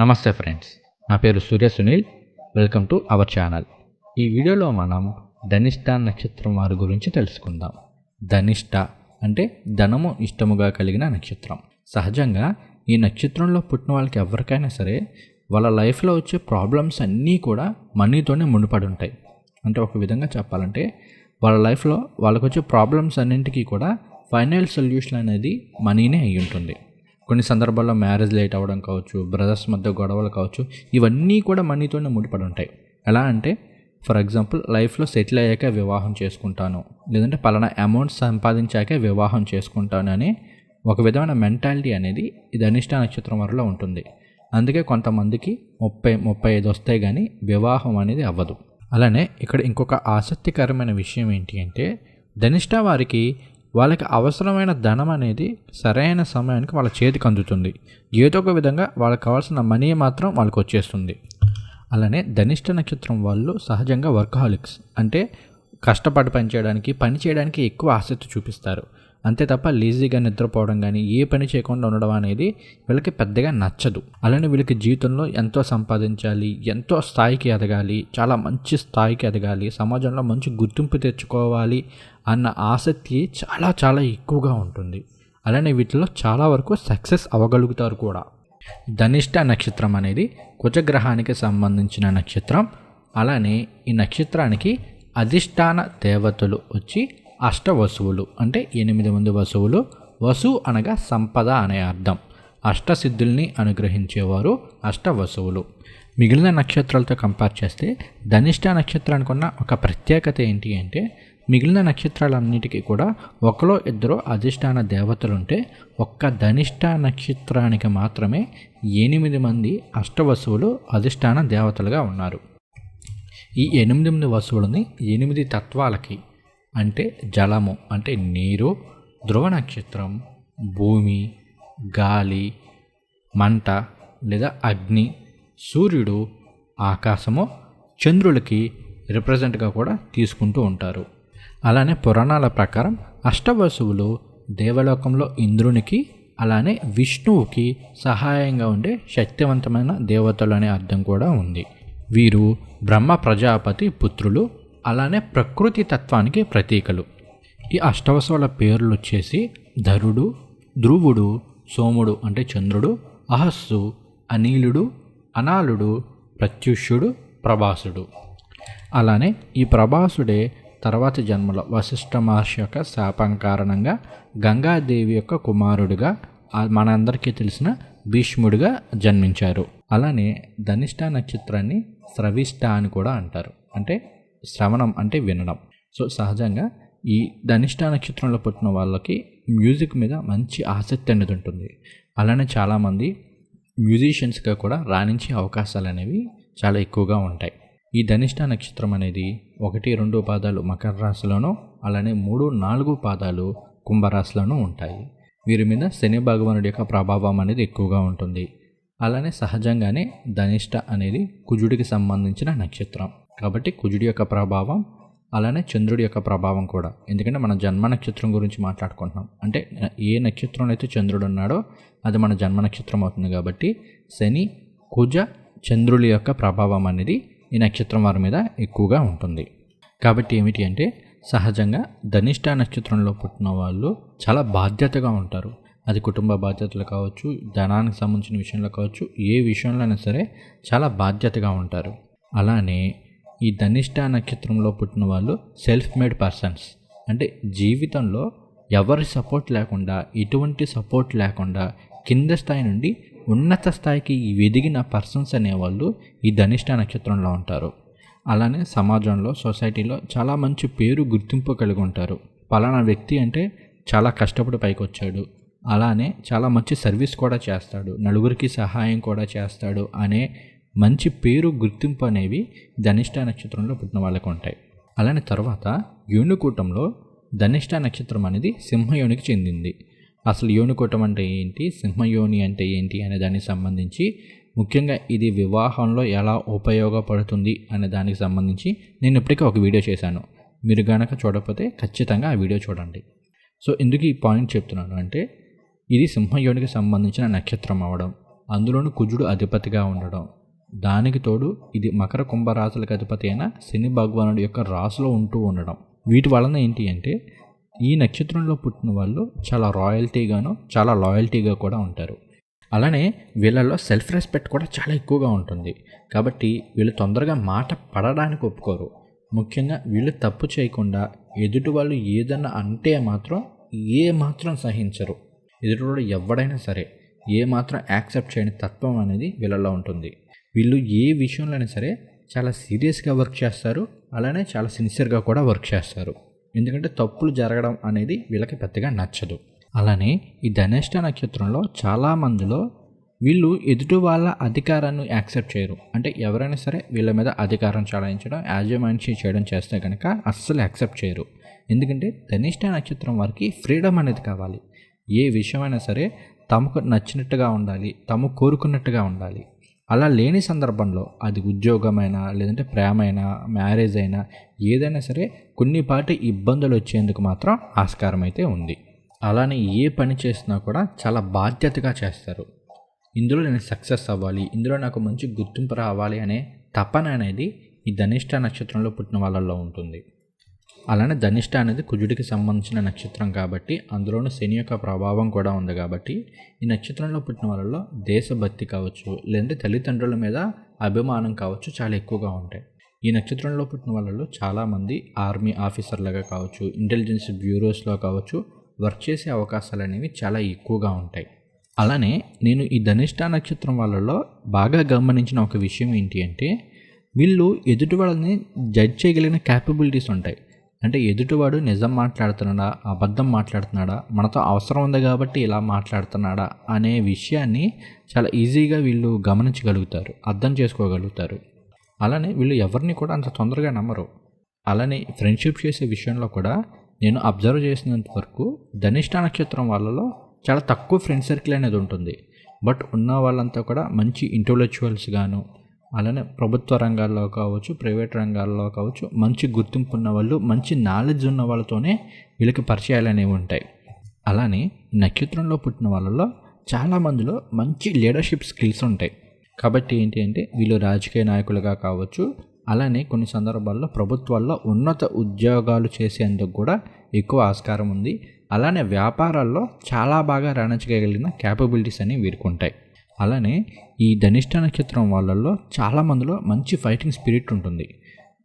నమస్తే ఫ్రెండ్స్ నా పేరు Surya Sunil. Welcome to our channel. ఈ వీడియోలో మనం ధనిష్ట నక్షత్రం వారి గురించి తెలుసుకుందాం. ధనిష్ట అంటే ధనము ఇష్టముగా కలిగిన నక్షత్రం. సహజంగా ఈ నక్షత్రంలో పుట్టిన వాళ్ళకి ఎవరికైనా సరే వాళ్ళ లైఫ్లో వచ్చే ప్రాబ్లమ్స్ అన్నీ కూడా మనీతోనే ముడిపడి ఉంటాయి. అంటే ఒక విధంగా చెప్పాలంటే వాళ్ళ లైఫ్లో వాళ్ళకు వచ్చే ప్రాబ్లమ్స్ అన్నింటికీ కూడా ఫైనల్ సొల్యూషన్ అనేది మనీనే అయి ఉంటుంది కొన్ని సందర్భాల్లో మ్యారేజ్ లేట్ అవ్వడం కావచ్చు బ్రదర్స్ మధ్య గొడవలు కావచ్చు ఇవన్నీ కూడా మనీతోనే ముడిపడి ఉంటాయి. ఎలా అంటే ఫర్ ఎగ్జాంపుల్ లైఫ్లో సెటిల్ అయ్యాక వివాహం చేసుకుంటాను లేదంటే పలానా అమౌంట్ సంపాదించాకే వివాహం చేసుకుంటాను అని ఒక విధమైన మెంటాలిటీ అనేది ఇది అనిష్ట నక్షత్రం వరలో ఉంటుంది. అందుకే కొంతమందికి ముప్పై ముప్పై ఐదు వస్తాయి కానీ వివాహం అనేది అవ్వదు. అలానే ఇక్కడ ఇంకొక ఆసక్తికరమైన విషయం ఏంటి అంటే ధనిష్ట వారికి వాళ్ళకి అవసరమైన ధనం అనేది సరైన సమయానికి వాళ్ళ చేతికి అందుతుంది. ఏదో ఒక విధంగా వాళ్ళకి కావాల్సిన మనీ మాత్రం వాళ్ళకి వచ్చేస్తుంది. అలానే ధనిష్ట నక్షత్రం వాళ్ళు సహజంగా వర్కహాలిక్స్ అంటే కష్టపడి పని చేయడానికి పని చేయడానికి ఎక్కువ ఆసక్తి చూపిస్తారు. అంతే తప్ప లేజీగా నిద్రపోవడం కానీ ఏ పని చేయకుండా ఉండడం అనేది వీళ్ళకి పెద్దగా నచ్చదు. అలానే వీళ్ళకి జీవితంలో ఎంతో సంపాదించాలి ఎంతో స్థాయికి ఎదగాలి చాలా మంచి స్థాయికి ఎదగాలి సమాజంలో మంచి గుర్తింపు తెచ్చుకోవాలి అన్న ఆసక్తి చాలా చాలా ఎక్కువగా ఉంటుంది. అలానే వీటిలో చాలా వరకు సక్సెస్ అవ్వగలుగుతారు కూడా. ధనిష్ట నక్షత్రం అనేది కుజగ్రహానికి సంబంధించిన నక్షత్రం. అలానే ఈ నక్షత్రానికి అధిష్టాన దేవతలు వచ్చి అష్ట వసువులు అంటే ఎనిమిది మంది వసువులు. వసు అనగా సంపద అనే అర్థం. అష్టసిద్ధుల్ని అనుగ్రహించేవారు అష్ట వసువులు మిగిలిన నక్షత్రాలతో కంపేర్ చేస్తే ధనిష్ట నక్షత్రానికి ఉన్న ఒక ప్రత్యేకత ఏంటి అంటే మిగిలిన నక్షత్రాలన్నిటికీ కూడా ఒకలో ఇద్దరు అధిష్టాన దేవతలుంటే ఒక్క ధనిష్ట నక్షత్రానికి మాత్రమే ఎనిమిది మంది అష్టవసువులు అధిష్టాన దేవతలుగా ఉన్నారు. ఈ ఎనిమిది మంది వశువులని ఎనిమిది తత్వాలకి అంటే జలము అంటే నీరు ధ్రువ నక్షత్రం భూమి గాలి మంట లేదా అగ్ని సూర్యుడు ఆకాశము చంద్రులకి రిప్రజెంట్గా కూడా తీసుకుంటూ ఉంటారు. అలానే పురాణాల ప్రకారం అష్టవసువులు దేవలోకంలో ఇంద్రునికి అలానే విష్ణువుకి సహాయంగా ఉండే శక్తివంతమైన దేవతలు అనే అర్థం కూడా ఉంది. వీరు బ్రహ్మ ప్రజాపతి పుత్రులు అలానే ప్రకృతి తత్వానికి ప్రతీకలు. ఈ అష్టవసువుల పేర్లు వచ్చేసి ధరుడు ధ్రువుడు సోముడు అంటే చంద్రుడు అహస్సు అనిలుడు అనాలుడు ప్రత్యుష్యుడు ప్రభాసుడు. అలానే ఈ ప్రభాసుడే తర్వాత జన్మలో వశిష్ఠ మహర్షి యొక్క శాపం కారణంగా గంగాదేవి యొక్క కుమారుడిగా మనందరికీ తెలిసిన భీష్ముడిగా జన్మించారు. అలానే ధనిష్ట నక్షత్రాన్ని స్రవిష్ట అని కూడా అంటారు. అంటే శ్రవణం అంటే వినడం. సో సహజంగా ఈ ధనిష్ట నక్షత్రంలో పుట్టిన వాళ్ళకి మ్యూజిక్ మీద మంచి ఆసక్తి అనేది ఉంటుంది. అలానే చాలామంది మ్యూజిషియన్స్గా కూడా రాణించే అవకాశాలు అనేవి చాలా ఎక్కువగా ఉంటాయి. ఈ ధనిష్ట నక్షత్రం అనేది ఒకటి రెండు పాదాలు మకర రాశిలోనూ అలానే మూడు నాలుగు పాదాలు కుంభరాశిలోనూ ఉంటాయి. వీరి మీద శని భగవానుడి యొక్క ప్రభావం అనేది ఎక్కువగా ఉంటుంది. అలానే సహజంగానే ధనిష్ట అనేది కుజుడికి సంబంధించిన నక్షత్రం. కాబట్టి కుజుడి యొక్క ప్రభావం అలానే చంద్రుడి యొక్క ప్రభావం కూడా. ఎందుకంటే మన జన్మ నక్షత్రం గురించి మాట్లాడుకుంటున్నాం. అంటే ఏ నక్షత్రంలో అయితే చంద్రుడు ఉన్నాడో అది మన జన్మ నక్షత్రం అవుతుంది. కాబట్టి శని కుజ చంద్రుడి యొక్క ప్రభావం అనేది ఈ నక్షత్రం వారి మీద ఎక్కువగా ఉంటుంది. కాబట్టి ఏమిటి అంటే సహజంగా ధనిష్ట నక్షత్రంలో పుట్టిన వాళ్ళు చాలా బాధ్యతగా ఉంటారు. అది కుటుంబ బాధ్యతలు కావచ్చు ధనానికి సంబంధించిన విషయంలో కావచ్చు ఏ విషయంలో అయినా సరే చాలా బాధ్యతగా ఉంటారు. అలానే ఈ ధనిష్ట నక్షత్రంలో పుట్టిన వాళ్ళు సెల్ఫ్ మేడ్ పర్సన్స్ అంటే జీవితంలో ఎవరి సపోర్ట్ లేకుండా ఎటువంటి సపోర్ట్ లేకుండా కింద స్థాయి నుండి ఉన్నత స్థాయికి ఎదిగిన పర్సన్స్ అనేవాళ్ళు ఈ ధనిష్ట నక్షత్రంలో ఉంటారు. అలానే సమాజంలో సొసైటీలో చాలా మంచి పేరు గుర్తింపు కలిగి ఉంటారు. పలానా వ్యక్తి అంటే చాలా కష్టపడి పైకి వచ్చాడు అలానే చాలా మంచి సర్వీస్ కూడా చేస్తాడు. నలుగురికి సహాయం కూడా చేస్తాడు అనే మంచి పేరు గుర్తింపు అనేవి ధనిష్ట నక్షత్రంలో పుట్టిన వాళ్ళకు ఉంటాయి. అలానే తర్వాత యోనికూటంలో ధనిష్ట నక్షత్రం అనేది సింహయోనికి చెందింది. అసలు యోనుకూటం అంటే ఏంటి? సింహయోని అంటే ఏంటి? అనే దానికి సంబంధించి ముఖ్యంగా ఇది వివాహంలో ఎలా ఉపయోగపడుతుంది అనే దానికి సంబంధించి నేను ఇప్పటికే ఒక వీడియో చేశాను. మీరు గనక చూడకపోతే ఖచ్చితంగా ఆ వీడియో చూడండి. సో ఎందుకు ఈ పాయింట్ చెప్తున్నాను అంటే ఇది సింహయోనికి సంబంధించిన నక్షత్రం అవడం అందులోనూ కుజుడు అధిపతిగా ఉండడం. దానికి తోడు ఇది మకర కుంభరాశులకు అధిపతి అయిన శని భగవానుడి యొక్క రాశిలో ఉంటూ ఉండడం. వీటి వలన ఏంటి అంటే ఈ నక్షత్రంలో పుట్టిన వాళ్ళు చాలా రాయల్టీగాను చాలా లాయల్టీగా కూడా ఉంటారు. అలానే వీళ్ళల్లో సెల్ఫ్ రెస్పెక్ట్ కూడా చాలా ఎక్కువగా ఉంటుంది. కాబట్టి వీళ్ళు తొందరగా మాట పడడానికి ఒప్పుకోరు. ముఖ్యంగా వీళ్ళు తప్పు చేయకుండా ఎదుటి వాళ్ళు ఏదన్నా అంటే మాత్రం ఏ మాత్రం సహించరు. ఎదుటివాడు ఎవడైనా సరే ఏ మాత్రం యాక్సెప్ట్ చేయని తత్వం అనేది వీళ్ళలో ఉంటుంది. వీళ్ళు ఏ విషయంలో అయినా సరే చాలా సీరియస్గా వర్క్ చేస్తారు. అలానే చాలా సిన్సియర్గా కూడా వర్క్ చేస్తారు. ఎందుకంటే తప్పులు జరగడం అనేది వీళ్ళకి పెద్దగా నచ్చదు. అలానే ఈ ధనిష్ట నక్షత్రంలో చాలా మందిలో వీళ్ళు ఎదుటి వాళ్ళ అధికారాన్ని యాక్సెప్ట్ చేయరు. అంటే ఎవరైనా సరే వీళ్ళ మీద అధికారం చలాయించడం యాజమాన్షి చేయడం చేస్తే కనుక అస్సలు యాక్సెప్ట్ చేయరు. ఎందుకంటే ధనిష్ట నక్షత్రం వారికి ఫ్రీడమ్ అనేది కావాలి. ఏ విషయమైనా సరే తమకు నచ్చినట్టుగా ఉండాలి తము కోరుకున్నట్టుగా ఉండాలి. అలా లేని సందర్భంలో అది ఉద్యోగమైనా లేదంటే ప్రేమ అయినా మ్యారేజ్ అయినా ఏదైనా సరే కొన్నిపాటి ఇబ్బందులు వచ్చేందుకు మాత్రం ఆస్కారం అయితే ఉంది. అలానే ఏ పని చేసినా కూడా చాలా బాధ్యతగా చేస్తారు. ఇందులో నేను సక్సెస్ అవ్వాలి ఇందులో నాకు మంచి గుర్తింపు రావాలి అనే తపన అనేది ఈ ధనిష్ట నక్షత్రంలో పుట్టిన వాళ్ళల్లో ఉంటుంది. అలానే ధనిష్ట అనేది కుజుడికి సంబంధించిన నక్షత్రం కాబట్టి అందులోనూ శని యొక్క ప్రభావం కూడా ఉంది కాబట్టి ఈ నక్షత్రంలో పుట్టిన వాళ్ళలో దేశభక్తి కావచ్చు లేదంటే తల్లిదండ్రుల మీద అభిమానం కావచ్చు చాలా ఎక్కువగా ఉంటాయి. ఈ నక్షత్రంలో పుట్టిన వాళ్ళలో చాలామంది ఆర్మీ ఆఫీసర్లుగా కావచ్చు ఇంటెలిజెన్స్ బ్యూరోస్లో కావచ్చు వర్క్ చేసే అవకాశాలు అనేవి చాలా ఎక్కువగా ఉంటాయి. అలానే నేను ఈ ధనిష్ట నక్షత్రం వాళ్ళలో బాగా గమనించిన ఒక విషయం ఏంటి అంటే వీళ్ళు ఎదుటి వాళ్ళని జడ్జ్ చేయగలిగిన క్యాపబిలిటీస్ ఉంటాయి. అంటే ఎదుటివాడు నిజం మాట్లాడుతున్నాడా అబద్ధం మాట్లాడుతున్నాడా మనతో అవసరం ఉంది కాబట్టి ఇలా మాట్లాడుతున్నాడా అనే విషయాన్ని చాలా ఈజీగా వీళ్ళు గమనించగలుగుతారు అర్థం చేసుకోగలుగుతారు. అలానే వీళ్ళు ఎవరిని కూడా అంత తొందరగా నమ్మరు. అలానే ఫ్రెండ్షిప్ చేసే విషయంలో కూడా నేను అబ్జర్వ్ చేసినంత వరకు ధనిష్ట నక్షత్రం వాళ్ళలో చాలా తక్కువ ఫ్రెండ్ సర్కిల్ అనేది ఉంటుంది. బట్ ఉన్న వాళ్ళంతా కూడా మంచి ఇంటలెక్చువల్స్ గాను అలానే ప్రభుత్వ రంగాల్లో కావచ్చు ప్రైవేట్ రంగాల్లో కావచ్చు మంచి గుర్తింపు ఉన్న వాళ్ళు మంచి నాలెడ్జ్ ఉన్న వాళ్ళతోనే వీళ్ళకి పరిచయాలు అనేవి ఉంటాయి. అలానే నక్షత్రంలో పుట్టిన వాళ్ళలో చాలామందిలో మంచి లీడర్షిప్ స్కిల్స్ ఉంటాయి. కాబట్టి ఏంటి అంటే వీళ్ళు రాజకీయ నాయకులుగా కావచ్చు అలానే కొన్ని సందర్భాల్లో ప్రభుత్వాల్లో ఉన్నత ఉద్యోగాలు చేసేందుకు కూడా ఎక్కువ ఆస్కారం ఉంది. అలానే వ్యాపారాల్లో చాలా బాగా రాణించగలిగిన క్యాపబిలిటీస్ అనేవి వీరుకుంటాయి అలానే ఈ ధనిష్ట నక్షత్రం వాళ్ళల్లో చాలామందిలో మంచి ఫైటింగ్ స్పిరిట్ ఉంటుంది.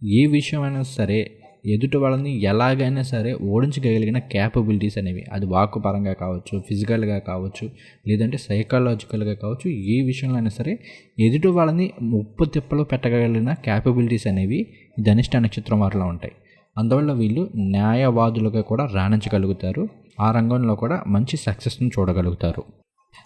ఏ విషయమైనా సరే ఎదుటి వాళ్ళని ఎలాగైనా సరే ఓడించగలిగిన క్యాపబిలిటీస్ అనేవి అది వాక్ పరంగా కావచ్చు ఫిజికల్గా కావచ్చు లేదంటే సైకాలజికల్గా కావచ్చు ఏ విషయంలో అయినా సరే ఎదుటి వాళ్ళని ముప్పు తిప్పలు పెట్టగలిగిన క్యాపబిలిటీస్ అనేవి ధనిష్ట నక్షత్రం వారిలో ఉంటాయి. అందువల్ల వీళ్ళు న్యాయవాదులుగా కూడా రాణించగలుగుతారు ఆ రంగంలో కూడా మంచి సక్సెస్ని చూడగలుగుతారు.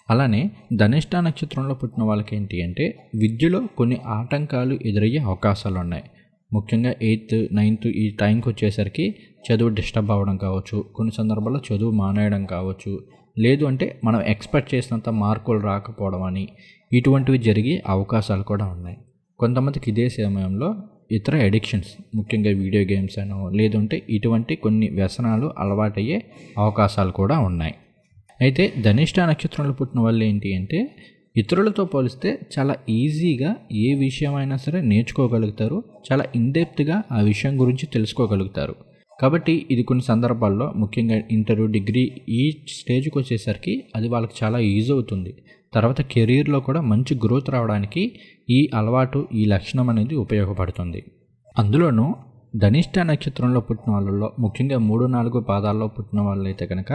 అలానే ధనిష్ట నక్షత్రంలో పుట్టిన వాళ్ళకి ఏంటి అంటే విద్యలో కొన్ని ఆటంకాలు ఎదురయ్యే అవకాశాలు ఉన్నాయి ముఖ్యంగా ఎయిత్ నైన్త్ ఈ టైంకి వచ్చేసరికి చదువు డిస్టర్బ్ అవ్వడం కావచ్చు కొన్ని సందర్భాల్లో చదువు మానేయడం కావచ్చు. లేదు అంటే మనం ఎక్స్పెక్ట్ చేసినంత మార్కులు రాకపోవడం అని ఇటువంటివి జరిగే అవకాశాలు కూడా ఉన్నాయి. కొంతమందికి ఇదే సమయంలో ఇతర ఎడిక్షన్స్ ముఖ్యంగా వీడియో గేమ్స్ అనో లేదంటే ఇటువంటి కొన్ని వ్యసనాలు అలవాటయ్యే అవకాశాలు కూడా ఉన్నాయి. అయితే ధనిష్ట నక్షత్రంలో పుట్టిన వాళ్ళు ఏంటి అంటే ఇతరులతో పోలిస్తే చాలా ఈజీగా ఏ విషయమైనా సరే నేర్చుకోగలుగుతారు చాలా ఇన్డెప్త్గా ఆ విషయం గురించి తెలుసుకోగలుగుతారు. కాబట్టి ఇది కొన్ని సందర్భాల్లో ముఖ్యంగా ఇంటర్ డిగ్రీ ఈ స్టేజ్కి వచ్చేసరికి అది వాళ్ళకి చాలా ఈజీ అవుతుంది. తర్వాత కెరీర్లో కూడా మంచి గ్రోత్ రావడానికి ఈ అలవాటు ఈ లక్షణం అనేది ఉపయోగపడుతుంది. అందులోనూ ధనిష్ట నక్షత్రంలో పుట్టిన వాళ్ళలో ముఖ్యంగా మూడు నాలుగు పాదాల్లో పుట్టిన వాళ్ళైతే కనుక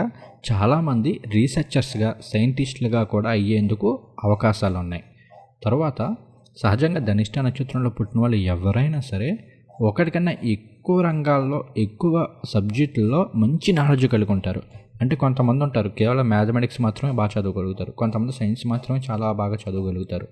చాలామంది రీసెర్చర్స్గా సైంటిస్టులుగా కూడా అయ్యేందుకు అవకాశాలు ఉన్నాయి తర్వాత సహజంగా ధనిష్ట నక్షత్రంలో పుట్టిన వాళ్ళు ఎవరైనా సరే ఒకటికన్నా ఎక్కువ రంగాల్లో ఎక్కువ సబ్జెక్టుల్లో మంచి నాలెడ్జ్ కలిగి ఉంటారు అంటే కొంతమంది ఉంటారు కేవలం మ్యాథమెటిక్స్ మాత్రమే బాగా చదవగలుగుతారు కొంతమంది సైన్స్ మాత్రమే చాలా బాగా చదవగలుగుతారు.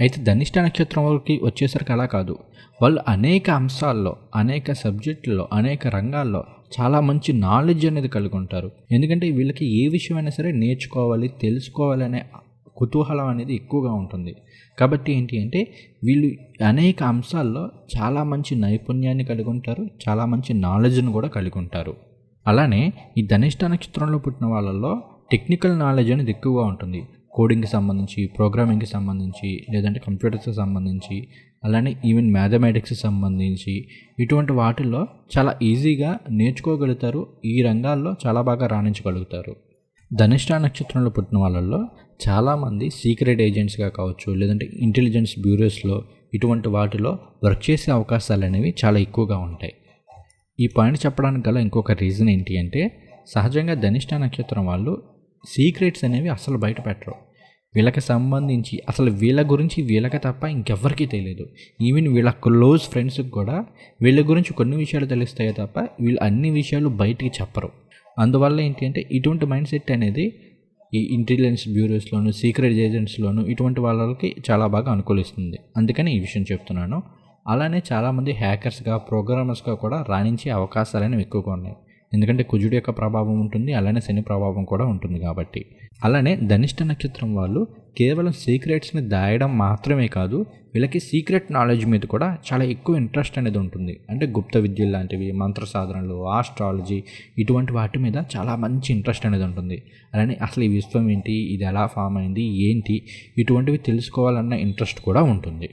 అయితే ధనిష్ట నక్షత్రం వరకు వచ్చేసరికి అలా కాదు. వాళ్ళు అనేక అంశాల్లో అనేక సబ్జెక్టుల్లో అనేక రంగాల్లో చాలా మంచి నాలెడ్జ్ అనేది కలిగి ఉంటారు ఎందుకంటే వీళ్ళకి ఏ విషయమైనా సరే నేర్చుకోవాలి తెలుసుకోవాలి అనే కుతూహలం అనేది ఎక్కువగా ఉంటుంది. కాబట్టి ఏంటి అంటే వీళ్ళు అనేక అంశాల్లో చాలా మంచి నైపుణ్యాన్ని కలిగి ఉంటారు చాలా మంచి నాలెడ్జ్ను కూడా కలిగి ఉంటారు అలానే ఈ ధనిష్ట నక్షత్రంలో పుట్టిన వాళ్ళల్లో టెక్నికల్ నాలెడ్జ్ అనేది ఎక్కువగా ఉంటుంది. కోడింగ్కి సంబంధించి ప్రోగ్రామింగ్కి సంబంధించి లేదంటే కంప్యూటర్స్కి సంబంధించి అలానే ఈవెన్ మ్యాథమెటిక్స్కి సంబంధించి ఇటువంటి వాటిల్లో చాలా ఈజీగా నేర్చుకోగలుగుతారు. ఈ రంగాల్లో చాలా బాగా రాణించగలుగుతారు. ధనిష్ట నక్షత్రంలో పుట్టిన వాళ్ళల్లో చాలామంది సీక్రెట్ ఏజెంట్స్గా కావచ్చు లేదంటే ఇంటెలిజెన్స్ బ్యూరోస్లో ఇటువంటి వాటిలో వర్క్ చేసే అవకాశాలు అనేవి చాలా ఎక్కువగా ఉంటాయి. ఈ పాయింట్ చెప్పడానికి గల ఇంకొక రీజన్ ఏంటి అంటే సహజంగా ధనిష్ట నక్షత్రం వాళ్ళు సీక్రెట్స్ అనేవి అసలు బయట పెట్టరు. వీళ్ళకి సంబంధించి అసలు వీళ్ళ గురించి వీళ్ళకి తప్ప ఇంకెవ్వరికీ తెలియదు. ఈవెన్ వీళ్ళ క్లోజ్ ఫ్రెండ్స్కి కూడా వీళ్ళ గురించి కొన్ని విషయాలు తెలుస్తాయో తప్ప వీళ్ళు అన్ని విషయాలు బయటికి చెప్పరు. అందువల్ల ఏంటి అంటే ఇటువంటి మైండ్ సెట్ అనేది ఈ ఇంటెలిజెన్స్ బ్యూరోస్లోను సీక్రెట్ ఏజెంట్స్లోను ఇటువంటి వాళ్ళకి చాలా బాగా అనుకూలిస్తుంది. అందుకని ఈ విషయం చెప్తున్నాను. అలానే చాలామంది హ్యాకర్స్గా ప్రోగ్రామర్స్గా కూడా రాణించే అవకాశాలు అనేవి ఎక్కువగా ఉన్నాయి. ఎందుకంటే కుజుడి యొక్క ప్రభావం ఉంటుంది అలానే శని ప్రభావం కూడా ఉంటుంది కాబట్టి. అలానే ధనిష్ట నక్షత్రం వాళ్ళు కేవలం సీక్రెట్స్ని దాయడం మాత్రమే కాదు వీళ్ళకి సీక్రెట్ నాలెడ్జ్ మీద కూడా చాలా ఎక్కువ ఇంట్రెస్ట్ అనేది ఉంటుంది. అంటే గుప్త విద్యలు లాంటివి మంత్ర సాధనలు ఆస్ట్రాలజీ ఇటువంటి వాటి మీద చాలా మంచి ఇంట్రెస్ట్ అనేది ఉంటుంది. అలానే అసలు ఈ విశ్వం ఏంటి ఇది ఎలా ఫామ్ అయింది ఏంటి ఇటువంటివి తెలుసుకోవాలన్న ఇంట్రెస్ట్ కూడా ఉంటుంది.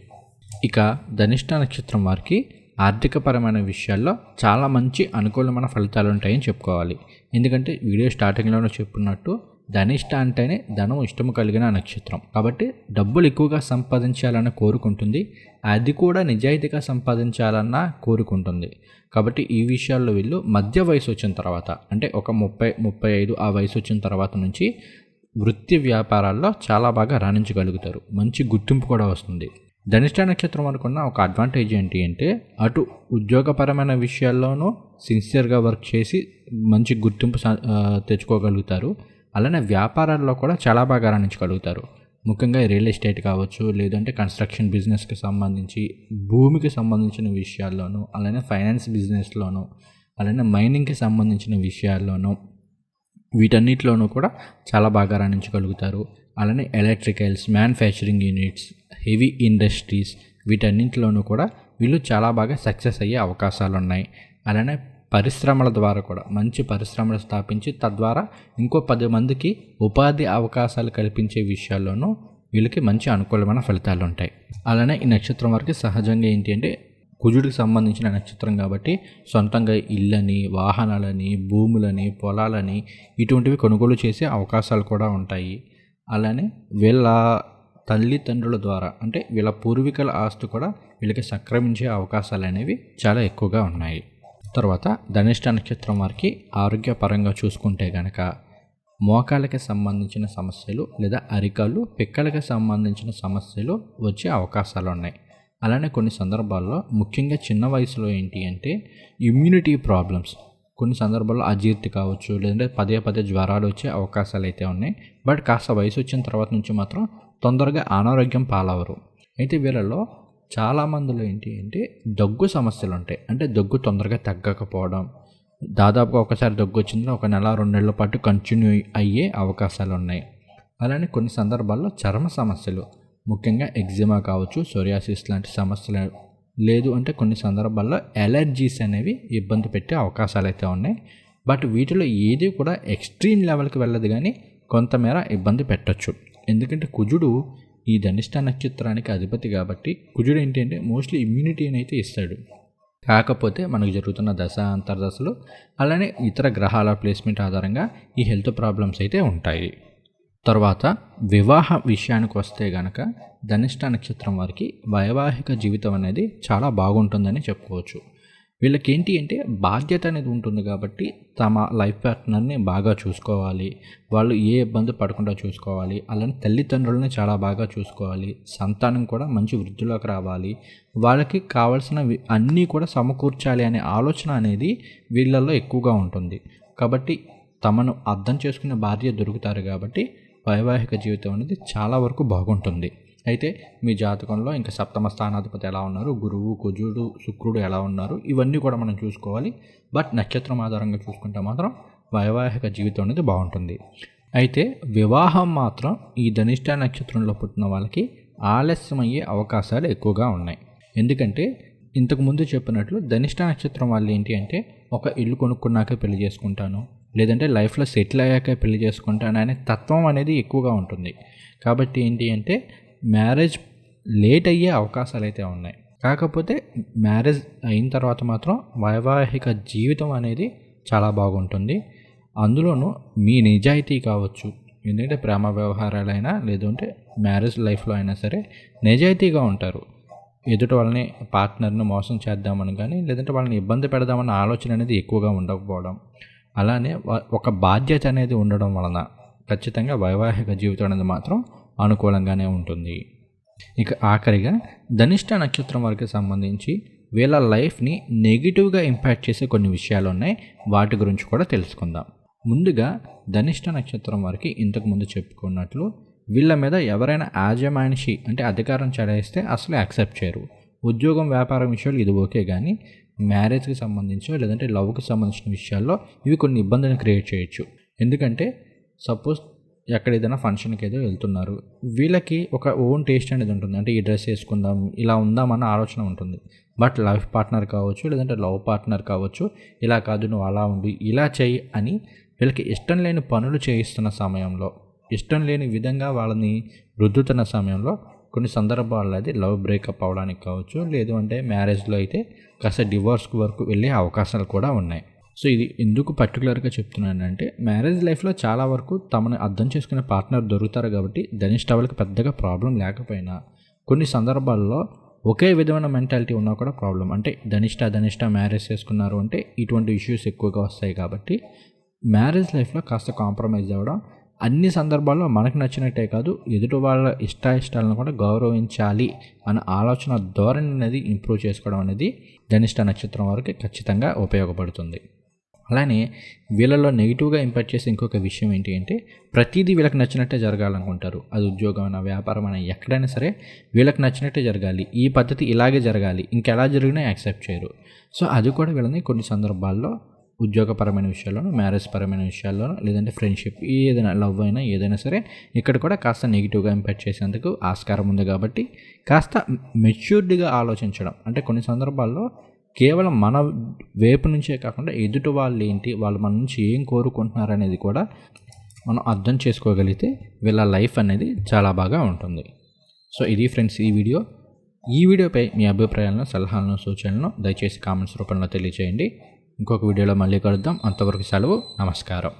ఇక ధనిష్ట నక్షత్రం వారికి ఆర్థికపరమైన విషయాల్లో చాలా మంచి అనుకూలమైన ఫలితాలు ఉంటాయని చెప్పుకోవాలి. ఎందుకంటే వీడియో స్టార్టింగ్లోనే చెప్పున్నట్టు ధనిష్ట అంటేనే ధనం ఇష్టము కలిగిన నక్షత్రం. కాబట్టి డబ్బులు ఎక్కువగా సంపాదించాలని కోరుకుంటుంది అది కూడా నిజాయితీగా సంపాదించాలన్న కోరుకుంటుంది కాబట్టి ఈ విషయాల్లో వీళ్ళు మధ్య వయసు వచ్చిన తర్వాత అంటే ఒక ముప్పై ముప్పై ఐదు ఆ వయసు వచ్చిన తర్వాత నుంచి వృత్తి వ్యాపారాల్లో చాలా బాగా రాణించగలుగుతారు. మంచి గుర్తింపు కూడా వస్తుంది. ధనిష్ట నక్షత్రం అనుకున్న ఒక అడ్వాంటేజ్ ఏంటి అంటే అటు ఉద్యోగపరమైన విషయాల్లోనూ సిన్సియర్గా వర్క్ చేసి మంచి గుర్తింపు తెచ్చుకోగలుగుతారు. అలానే వ్యాపారాల్లో కూడా చాలా బాగా రాణించగలుగుతారు. ముఖ్యంగా రియల్ ఎస్టేట్ కావచ్చు లేదంటే కన్స్ట్రక్షన్ బిజినెస్కి సంబంధించి భూమికి సంబంధించిన విషయాల్లోనూ అలానే ఫైనాన్స్ బిజినెస్లోనూ అలానే మైనింగ్కి సంబంధించిన విషయాల్లోనూ వీటన్నిటిలోనూ కూడా చాలా బాగా రాణించగలుగుతారు. అలానే electricals manufacturing units heavy industries వీటన్నింటిలోనూ కూడా వీళ్ళు చాలా బాగా సక్సెస్ అయ్యే అవకాశాలు ఉన్నాయి అలానే పరిశ్రమల ద్వారా కూడా మంచి పరిశ్రమలు స్థాపించి తద్వారా ఇంకో పది మందికి ఉపాధి అవకాశాలు కల్పించే విషయాల్లోనూ వీళ్ళకి మంచి అనుకూలమైన ఫలితాలు ఉంటాయి అలానే ఈ నక్షత్రం వారికి సహజంగా ఏంటి అంటే కుజుడికి సంబంధించిన నక్షత్రం కాబట్టి సొంతంగా ఇళ్ళని వాహనాలని భూములని పొలాలని ఇటువంటివి కొనుగోలు చేసే అవకాశాలు కూడా ఉంటాయి. అలానే వీళ్ళ తల్లిదండ్రుల ద్వారా అంటే వీళ్ళ పూర్వీకుల ఆస్తి కూడా వీళ్ళకి సంక్రమించే అవకాశాలు అనేవి చాలా ఎక్కువగా ఉన్నాయి. తర్వాత ధనిష్ట నక్షత్రం వారికి ఆరోగ్యపరంగా చూసుకుంటే కనుక మోకాలకి సంబంధించిన సమస్యలు లేదా అరికాలు పిక్కలకి సంబంధించిన సమస్యలు వచ్చే అవకాశాలు ఉన్నాయి. అలానే కొన్ని సందర్భాల్లో ముఖ్యంగా చిన్న వయసులో ఏంటి అంటే ఇమ్యూనిటీ ప్రాబ్లమ్స్ కొన్ని సందర్భాల్లో అజీర్తి కావచ్చు లేదంటే పదే పదే జ్వరాలు వచ్చే అవకాశాలు అయితే ఉన్నాయి. బట్ కాస్త వయసు వచ్చిన తర్వాత నుంచి మాత్రం తొందరగా అనారోగ్యం పాలవరు. అయితే వీళ్ళలో చాలామందిలో ఏంటి అంటే దగ్గు సమస్యలు ఉంటాయి. అంటే దగ్గు తొందరగా తగ్గకపోవడం దాదాపుగా ఒకసారి దగ్గు వచ్చిందో ఒక నెల రెండు నెలల పాటు కంటిన్యూ అయ్యే అవకాశాలు ఉన్నాయి. అలానే కొన్ని సందర్భాల్లో చర్మ సమస్యలు ముఖ్యంగా ఎగ్జిమా కావచ్చు సోరియాసిస్ లాంటి సమస్యలు లేదు అంటే కొన్ని సందర్భాల్లో ఎలర్జీస్ అనేవి ఇబ్బంది పెట్టే అవకాశాలు అయితే ఉన్నాయి. బట్ వీటిలో ఏది కూడా ఎక్స్ట్రీమ్ లెవెల్కి వెళ్ళదు కానీ కొంతమేర ఇబ్బంది పెట్టచ్చు. ఎందుకంటే కుజుడు ఈ ధనిష్ట నక్షత్రానికి అధిపతి కాబట్టి కుజుడు ఏంటంటే మోస్ట్లీ ఇమ్యూనిటీని అయితే ఇస్తాడు. కాకపోతే మనకు జరుగుతున్న దశ అంతర్దశలు అలానే ఇతర గ్రహాల ప్లేస్మెంట్ ఆధారంగా ఈ హెల్త్ ప్రాబ్లమ్స్ అయితే ఉంటాయి. తర్వాత వివాహ విషయానికి వస్తే గనక ధనిష్ట నక్షత్రం వారికి వైవాహిక జీవితం అనేది చాలా బాగుంటుందని చెప్పుకోవచ్చు. వీళ్ళకి ఏంటి అంటే బాధ్యత అనేది ఉంటుంది కాబట్టి తమ లైఫ్ పార్ట్నర్ని బాగా చూసుకోవాలి. వాళ్ళు ఏ ఇబ్బంది పడకుండా చూసుకోవాలి. అలానే తల్లిదండ్రులని చాలా బాగా చూసుకోవాలి. సంతానం కూడా మంచి వృద్ధిలోకి రావాలి. వాళ్ళకి కావాల్సిన అన్నీ కూడా సమకూర్చాలి అనే ఆలోచన అనేది వీళ్ళల్లో ఎక్కువగా ఉంటుంది. కాబట్టి తమను అర్థం చేసుకునే భార్య దొరుకుతారు కాబట్టి వైవాహిక జీవితం అనేది చాలా వరకు బాగుంటుంది. అయితే మీ జాతకంలో ఇంకా సప్తమ స్థానాధిపతి ఎలా ఉన్నారు? గురువు కుజుడు శుక్రుడు ఎలా ఉన్నారు? ఇవన్నీ కూడా మనం చూసుకోవాలి. బట్ నక్షత్రం ఆధారంగా చూసుకుంటే మాత్రం వైవాహిక జీవితం అనేది బాగుంటుంది. అయితే వివాహం మాత్రం ఈ ధనిష్ట నక్షత్రంలో పుట్టిన వాళ్ళకి ఆలస్యమయ్యే అవకాశాలు ఎక్కువగా ఉన్నాయి. ఎందుకంటే ఇంతకుముందు చెప్పినట్లు ధనిష్ట నక్షత్రం వాళ్ళు ఏంటి అంటే ఒక ఇల్లు కొనుక్కున్నాకే పెళ్ళి చేసుకుంటాను. లేదంటే లైఫ్లో సెటిల్ అయ్యాక పెళ్ళి చేసుకుంటాను అనే తత్వం అనేది ఎక్కువగా ఉంటుంది. కాబట్టి ఏంటి అంటే మ్యారేజ్ లేట్ అయ్యే అవకాశాలు అయితే ఉన్నాయి. కాకపోతే మ్యారేజ్ అయిన తర్వాత మాత్రం వైవాహిక జీవితం అనేది చాలా బాగుంటుంది. అందులోనూ మీ నిజాయితీ కావచ్చు. ఎందుకంటే ప్రేమ వ్యవహారాలైనా లేదంటే మ్యారేజ్ లైఫ్లో అయినా సరే నిజాయితీగా ఉంటారు. ఎదుటి వాళ్ళని పార్ట్నర్ని మోసం చేద్దామని కానీ లేదంటే వాళ్ళని ఇబ్బంది పెడదామన్న ఆలోచన అనేది ఎక్కువగా ఉండకపోవడం. అలానే ఒక బాధ్యత అనేది ఉండడం వలన ఖచ్చితంగా వైవాహిక జీవితం అనేది మాత్రం అనుకూలంగానే ఉంటుంది. ఇక ఆఖరిగా ధనిష్ట నక్షత్రం వారికి సంబంధించి వీళ్ళ లైఫ్ని నెగిటివ్గా ఇంపాక్ట్ చేసే కొన్ని విషయాలు ఉన్నాయి. వాటి గురించి కూడా తెలుసుకుందాం. ముందుగా ధనిష్ట నక్షత్రం వారికి ఇంతకుముందు చెప్పుకున్నట్లు వీళ్ళ మీద ఎవరైనా యాజమానిషి అంటే అధికారం చలాయిస్తే అసలు యాక్సెప్ట్ చేయరు. ఉద్యోగం వ్యాపారం విషయాలు ఇది ఓకే కానీ మ్యారేజ్కి సంబంధించో లేదంటే లవ్కి సంబంధించిన విషయాల్లో ఇవి కొన్ని ఇబ్బందులను క్రియేట్ చేయొచ్చు. ఎందుకంటే సపోజ్ ఎక్కడ ఏదైనా ఫంక్షన్కి ఏదో వెళ్తున్నారు. వీళ్ళకి ఒక ఓన్ టేస్ట్ అనేది ఉంటుంది. అంటే ఈ డ్రెస్ వేసుకుందాం ఇలా ఉందామన్న ఆలోచన ఉంటుంది. బట్ లైఫ్ పార్ట్నర్ కావచ్చు లేదంటే లవ్ పార్ట్నర్ కావచ్చు ఇలా కాదు నువ్వు అలా ఉండి ఇలా చెయ్యి అని వీళ్ళకి ఇష్టం లేని పనులు చేయిస్తున్న సమయంలో ఇష్టం లేని విధంగా వాళ్ళని రుద్దుతున్న సమయంలో కొన్ని సందర్భాల్లో అది లవ్ బ్రేకప్ అవడానికి కావచ్చు లేదు అంటే మ్యారేజ్లో అయితే కాస్త డివోర్స్ వరకు వెళ్ళే అవకాశాలు కూడా ఉన్నాయి. సో ఇది ఎందుకు పర్టికులర్గా చెప్తున్నానంటే మ్యారేజ్ లైఫ్లో చాలా వరకు తమను అర్థం చేసుకునే పార్ట్నర్ దొరుకుతారు కాబట్టి ధనిష్ట వాళ్ళకి పెద్దగా ప్రాబ్లం లేకపోయినా కొన్ని సందర్భాల్లో ఒకే విధమైన మెంటాలిటీ ఉన్నా కూడా ప్రాబ్లం అంటే ధనిష్ట ధనిష్ట మ్యారేజ్ చేసుకున్నారు అంటే ఇటువంటి ఇష్యూస్ ఎక్కువగా వస్తాయి కాబట్టి మ్యారేజ్ లైఫ్లో కాస్త కాంప్రమైజ్ అవ్వడం అన్ని సందర్భాల్లో మనకు నచ్చినట్టే కాదు ఎదుటి వాళ్ళ ఇష్టాయిష్టాలను కూడా గౌరవించాలి. అన్న ఆలోచన ధోరణి అనేది ఇంప్రూవ్ చేసుకోవడం అనేది ధనిష్ట నక్షత్రం వరకు ఖచ్చితంగా ఉపయోగపడుతుంది. అలానే వీళ్ళలో నెగిటివ్గా ఇంపాక్ట్ చేసే ఇంకొక విషయం ఏంటి అంటే ప్రతిదీ వీళ్ళకి నచ్చినట్టే జరగాలనుకుంటారు. అది ఉద్యోగం అయినా వ్యాపారం అయినా ఎక్కడైనా సరే వీళ్ళకి నచ్చినట్టే జరగాలి. ఈ పద్ధతి ఇలాగే జరగాలి. ఇంకెలా జరిగినా యాక్సెప్ట్ చేయరు. సో అది కూడా వీళ్ళని కొన్ని సందర్భాల్లో ఉద్యోగపరమైన విషయాల్లోనూ మ్యారేజ్ పరమైన విషయాల్లోనూ లేదంటే ఫ్రెండ్షిప్ ఏదైనా లవ్ అయినా ఏదైనా సరే ఇక్కడ కూడా కాస్త నెగిటివ్గా ఇంపాక్ట్ చేసేందుకు ఆస్కారం ఉంది కాబట్టి కాస్త మెచ్యూర్డ్గా ఆలోచించడం. అంటే కొన్ని సందర్భాల్లో కేవలం మన వేపు నుంచే కాకుండా ఎదుటి వాళ్ళు ఏంటి వాళ్ళు మన నుంచి ఏం కోరుకుంటున్నారు అనేది కూడా మనం అర్థం చేసుకోగలిగితే వీళ్ళ లైఫ్ అనేది చాలా బాగా ఉంటుంది. సో ఇది ఫ్రెండ్స్ ఈ వీడియో. ఈ వీడియోపై మీ అభిప్రాయాలను సలహాలను సూచనలను దయచేసి కామెంట్స్ రూపంలో తెలియజేయండి ఇంకొక వీడియోలో మళ్ళీ కలుద్దాం. అంతవరకు సెలవు. నమస్కారం.